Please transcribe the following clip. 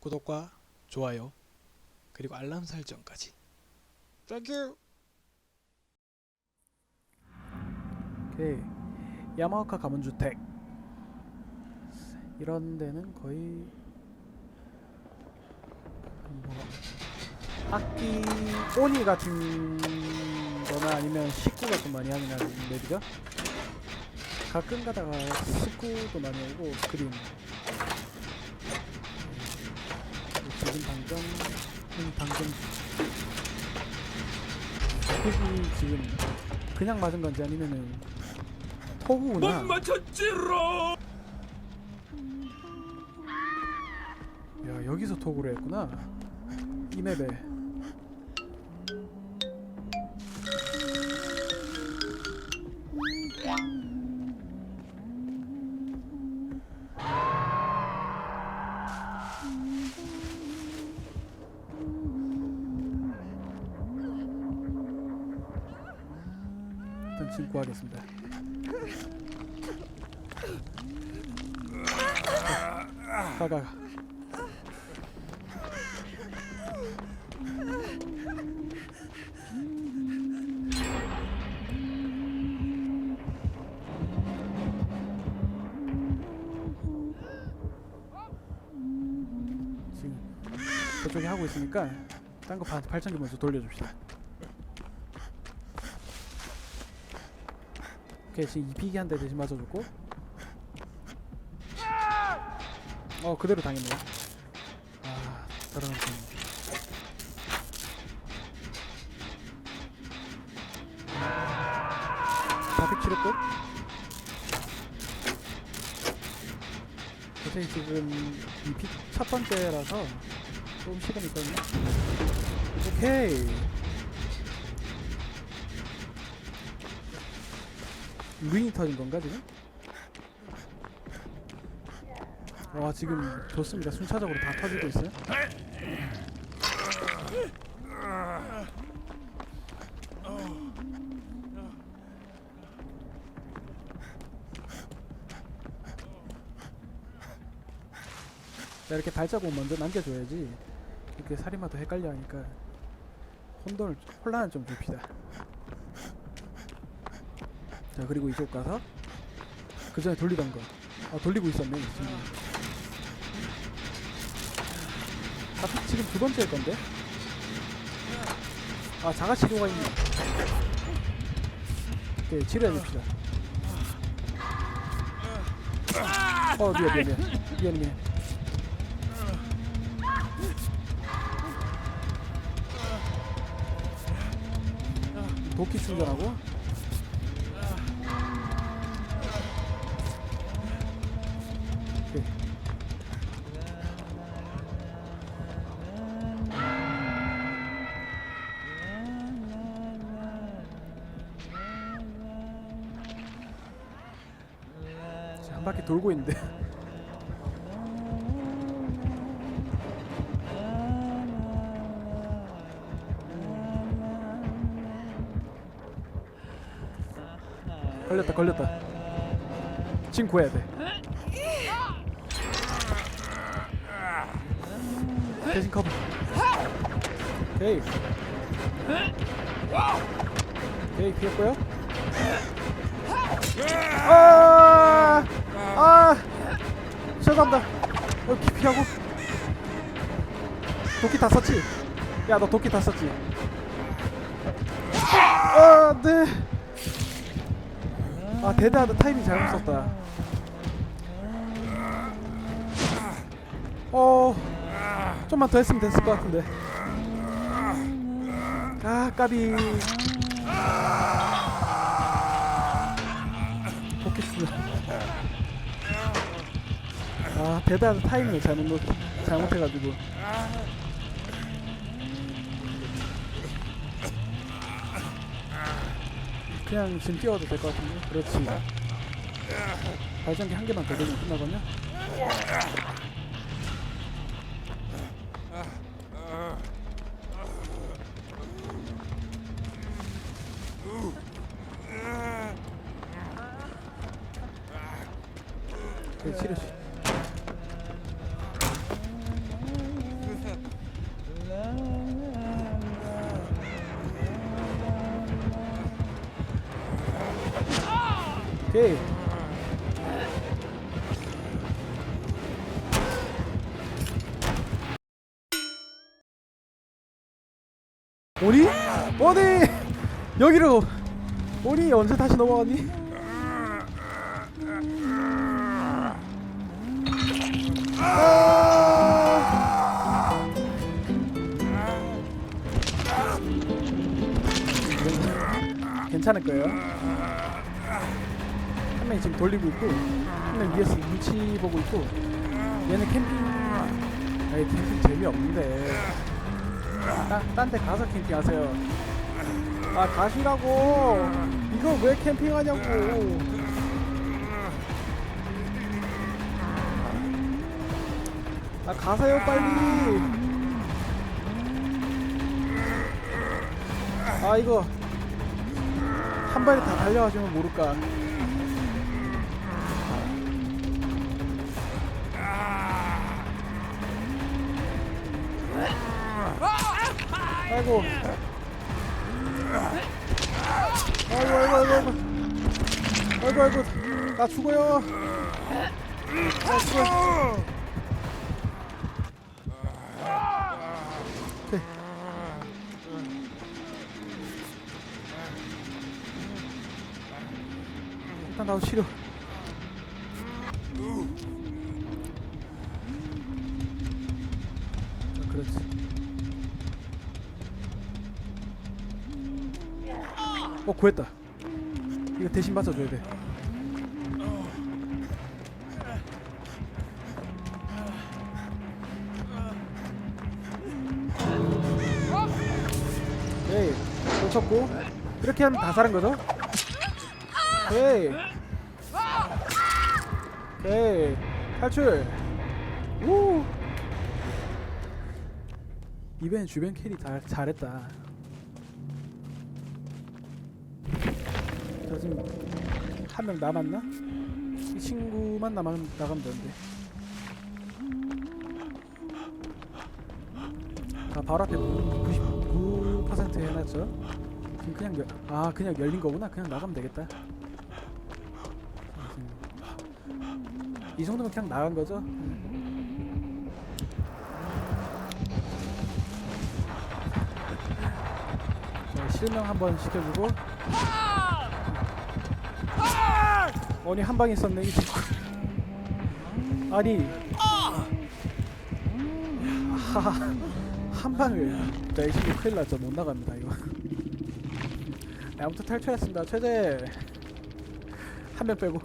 구독과 좋아요 그리고 알람 설정까지. 땡큐. 오케이. 야마오카 가문주택. 이런 데는 거의 뭐 악기 오니 같은 거나 아니면 식구가 좀 많이 하긴 하는 맵이죠? 가끔 가다가 식구도 많이 오고 그림 지금 방금 음, 방금 흙이 지금 그냥 맞은 건지 아니면은 토구구나. 맞췄지롱 야 여기서 토구를 했구나. 이 맵에 일단 지금 구하겠습니다 가가 가. 지금 저쪽에 하고 있으니까 딴거 발전기 먼저 돌려줍시다. 오케이 지금 이피기 한 대 대신 맞아줬고 어 그대로 당했네요. 아 다른 건 다픽 치료 끝. 선생님 지금 이픽 첫 번째라서 조금 시간이 있거든요. 오케이. 링이 터진 건가 지금? 와 지금 좋습니다. 순차적으로 다 터지고 있어요. 자, 이렇게 발자국 먼저 남겨줘야지 이렇게 살인마도 헷갈려 하니까 혼돈을 혼란을 좀 줍시다. 자 그리고 이쪽 가서 그 전에 돌리던 거. 아 돌리고 있었네 지금. 아 지금 두 번째일 건데. 아 자가 치료가 있네. 오케이 치료해 줍시다. 어 미안 미안 미안 미안 미안. 도끼 충전하고 한 바퀴 돌고 있는데. 걸렸다 걸렸다. 지금 구해야 돼. 대신 커버. 오케이. 오케이 피했고요? 아, 아, 죄송합니다. 어, 피 피하고. 도끼 다 썼지? 야, 너 도끼 다 썼지? 아, 네. 아, 타이밍 잘못 썼다. 어, 좀만 더 했으면 됐을 것 같은데. 아, 까비. 아, 대대하다 타이밍을 잘못 놓, 잘못해가지고. 그냥 지금 뛰어도 될 것 같은데? 그렇지. 발전기 한 개만 더 되면 끝나거든요? 오케이 오니? 어디? 여기로 오니 언제 다시 넘어가니? 아! 괜찮을 거예요. 한 명이 지금 돌리고 있고, 한 명 위에서 눈치 보고 있고, 얘는 캠핑, 아니 캠핑 재미없는데. 딴 데 가서 캠핑하세요. 아 가시라고. 이거 왜 캠핑하냐고. 아 가세요 빨리. 아 이거 한 발에 다 달려가시면 모를까. 아이고. 아이고 아이고 아이고 아이고. 아이고 나 죽어요. 나 죽어. 오케이. 일단 나도 치료. 어 구했다. 이거 대신 맞춰줘야 돼. 에이 놓쳤고 이렇게 하면 다 사는 거죠? 에이 에이 탈출 우 이벤 주변 캐리 잘, 잘했다 저 지금 한 명 남았나? 이 친구만 남아, 나가면 되는데. 아 바로 앞에 99% 해놨죠? 지금 그냥 열, 아 그냥 열린 거구나. 그냥 나가면 되겠다. 이 정도면 그냥 나간 거죠? 자, 실명 한번 시켜주고 아니 한 방 있었네 이 친구 아니. 하하 한 방을 진짜 이 친구 큰일 났죠. 못 나갑니다 이거. 네, 아무튼 탈출했습니다. 최재 한명 빼고